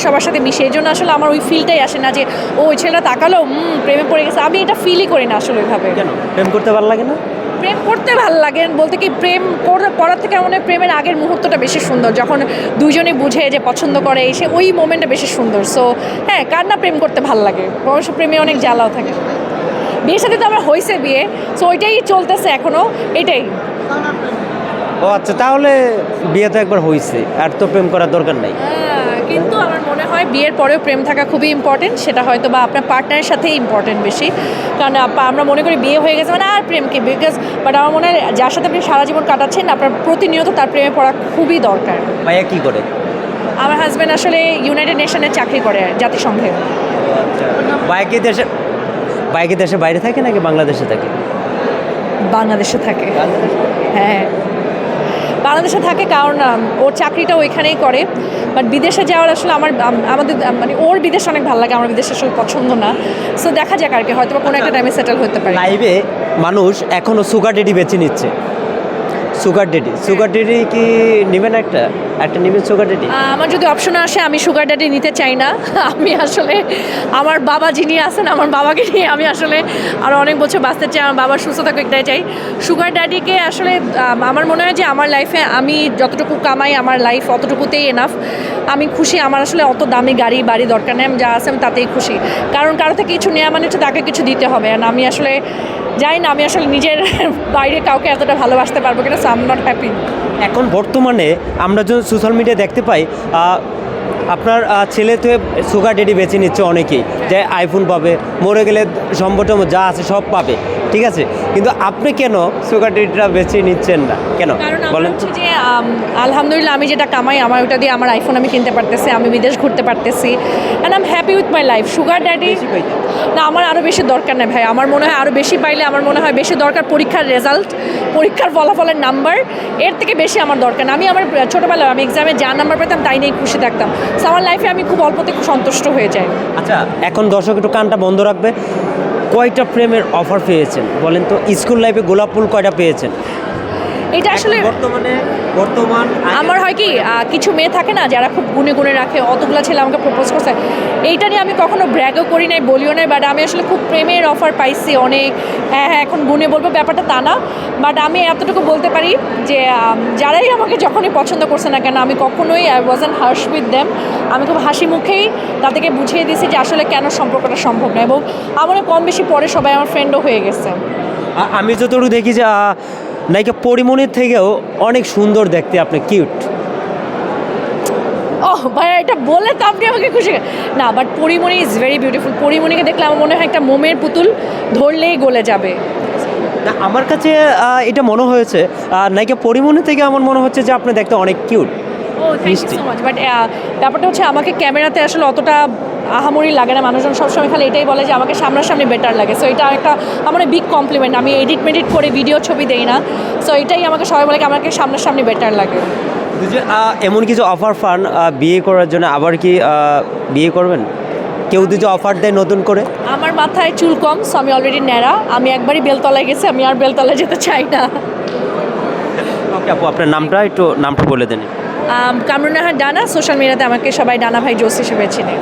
সবার সাথে মিশে এই জন্য আসলে আমার ওই ফিলটাই আসে না যে ও ওই ছেলেটা তাকালো হুম প্রেমে পড়ে গেছে। আমি এটা ফিলই করি না আসলে ওইভাবে। কেন? প্রেম করতে ভালো লাগে না? প্রেম করতে ভালো লাগে। বলতে কি প্রেম কর- করার থেকে আমার মনে হয় প্রেমের আগের মুহূর্তটা বেশি সুন্দর। যখন দুইজনে বুঝে যে পছন্দ করে এসে ওই মোমেন্টটা বেশি সুন্দর। সো হ্যাঁ কার না প্রেম করতে ভালো লাগে? অবশ্য প্রেমে অনেক জ্বালাও থাকে। বিয়ের সাথে তো আমার হয়েছে বিয়ে। সো ওইটাই চলতেছে এখনও এটাই। ও আচ্ছা তাহলে বিয়ে তো একবার হয়েছে আর তো প্রেম করার দরকার নাই। হ্যাঁ, কিন্তু আমার মনে হয় বিয়ের পরেও প্রেম থাকা খুবই ইম্পর্টেন্ট সেটা হয়তো বা আপনার পার্টনারের সাথেই ইম্পর্টেন্ট বেশি। কারণ আমরা মনে করি বিয়ে হয়ে গেছে মানে আর প্রেমকে বিকজ বাট আমার মনে হয় যার সাথে আপনি সারা জীবন কাটাচ্ছেন আপনার প্রতিনিয়ত তার প্রেমে পড়া খুবই দরকার। ভাইয়া কি করে? আমার হাজব্যান্ড আসলে ইউনাইটেড নেশনে চাকরি করে জাতিসংঘে। বাইকে দেশে বাইকে দেশে বাইরে থাকে নাকি বাংলাদেশে থাকে? বাংলাদেশে থাকে। হ্যাঁ। বাংলাদেশে থাকে কারণ ওর চাকরিটা ওইখানেই করে। বাট বিদেশে যাওয়ার আসলে আমার আমাদের মানে ওর বিদেশ অনেক ভালো লাগে আমার বিদেশে সব পছন্দ না। সো দেখা যাক আর কি হয়তো বা কোনো একটা টাইমে সেটেল হতে পারে। লাইভে মানুষ এখনও সুগার ডেডি বেছে নিচ্ছে। সুগার ডেডি সুগার ডেডি কি নেবেন একটা? একটা নেবেন সুগার ডেডি আমার যদি অপশন আসে আমি সুগার ড্যাডি নিতে চাই না। আমি আসলে আমার বাবা যিনি আছেন আমার বাবাকে নিয়ে আমি আসলে আরও অনেক বছর বাঁচতে চাই আমার বাবার সুস্থ থাকুক এটাই চাই। সুগার ড্যাডিকে আসলে আমার মনে হয় যে আমার লাইফে আমি যতটুকু কামাই আমার লাইফ অতটুকুতেই এনাফ আমি খুশি আমার আসলে অত দামি গাড়ি বাড়ি দরকার নেই আমি যা আছে আমি তাতেই খুশি। কারণ কারও থেকে কিছু নেওয়া মানে হচ্ছে তাকে কিছু দিতে হবে। আর আমি আসলে জানি না, আমি আসলে নিজের বাইরে কাউকে এতটা ভালোবাসতে পারব কিনা সো আম নট হ্যাপি এখন বর্তমানে আমরা যখন সোশ্যাল মিডিয়া দেখতে পাই আপনার ছেলে তো সুগার ডেডি বেছে নিচ্ছে অনেকেই, যে আইফোন পাবে, মরে গেলে সম্ভবত যা আছে সব পাবে। ঠিক আছে? কিন্তু আপনি কেন সুগার ডেডিটা বেছে নিচ্ছেন না? কেন? বলেন যে আলহামদুলিল্লাহ আমি যেটা কামাই আমার ওটা দিয়ে আমার আইফোন আমি কিনতে পারতেছি আমি বিদেশ ঘুরতে পারতেছি। And am happy with my life sugar daddy. না আমার আরও বেশি দরকার নেই ভাই। আমার মনে হয় আরও বেশি পাইলে আমার মনে হয় বেশি দরকার পরীক্ষার রেজাল্ট পরীক্ষার ফলাফলের নাম্বার এর থেকে বেশি আমার দরকার না আমি আমার ছোটোবেলায় আমি এক্সামে যা নাম্বার পেতাম তাই নিয়ে খুশি থাকতাম। আমার লাইফে আমি খুব অল্পতে খুব সন্তুষ্ট হয়ে যাই। আচ্ছা এখন দর্শক একটু কানটা বন্ধ রাখবে। কয়টা প্রেমের অফার পেয়েছেন? বলেন তো স্কুল লাইফে গোলাপ ফুল কয়টা পেয়েছেন? এটা আসলে বর্তমানে বর্তমান আমার হয় কি কিছু মেয়ে থাকে না যারা খুব গুনে গুনে রাখে অতগুলো ছেলে আমাকে প্রপোজ করছে। এইটা নিয়ে আমি কখনো ব্র্যাগও করি নাই বলিও নাই বাট আমি আসলে খুব প্রেমের অফার পাইছি অনেক। হ্যাঁ হ্যাঁ এখন গুনে বলব ব্যাপারটা তা না বাট আমি এতটুকু বলতে পারি যে যারাই আমাকে যখনই পছন্দ করছে না কেন আমি কখনোই I was an harsh with them আমি খুব হাসি মুখেই তাদেরকে বুঝিয়ে দিয়েছি যে আসলে কেন সম্পর্কটা সম্ভব না এবং আমার কম বেশি পরে সবাই আমার ফ্রেন্ডও হয়ে গেছে। আমি যতটুকু দেখি যে নায়িকা পরিমণির থেকেও অনেক সুন্দর দেখতে আপনি কিউট ওহ ভাইয়া এটা বলে তো আপনি আমাকে খুশি না but Porimoni is very beautiful পরিমণিকে দেখলে আমার মনে হয় একটা মোমের পুতুল ধরলেই গলে যাবে। না আমার কাছে এটা মনে হয়েছে নায়িকা পরিমণি থেকে আমার মনে হচ্ছে যে আপনি দেখতে অনেক cute O thank you so much but ব্যাপারটা হচ্ছে আমাকে ক্যামেরাতে আসলে অতটা আহামরি লাগে না। মানুষজন সবসময় খালি এটাই বলে যে আমাকে সামনাসামনি বেটার লাগে। সো এটা একটা আমার বিগ কমপ্লিমেন্ট আমি এডিট মেডিট করে ভিডিও ছবি দেই না। সো এটাই আমাকে সবাই বলে আমাকে সামনাসামনি বেটার লাগে। এমন কিছু অফার পান বিয়ে করার জন্য? আবার কি বিয়ে করবেন? কেউ যদি অফার দেয় নতুন করে? আমার মাথায় চুল কম সো আমি অলরেডি ন্যাড়া। আমি একবারই বেলতলায় গেছি আমি আর বেলতলায় যেতে চাই না। ওকে আপু আপনার নামটা একটু নামটা বলে দেন। কামরুনাহার ডানা সোশ্যাল মিডিয়াতে আমাকে সবাই ডানা ভাই জোস হিসেবে চিনে।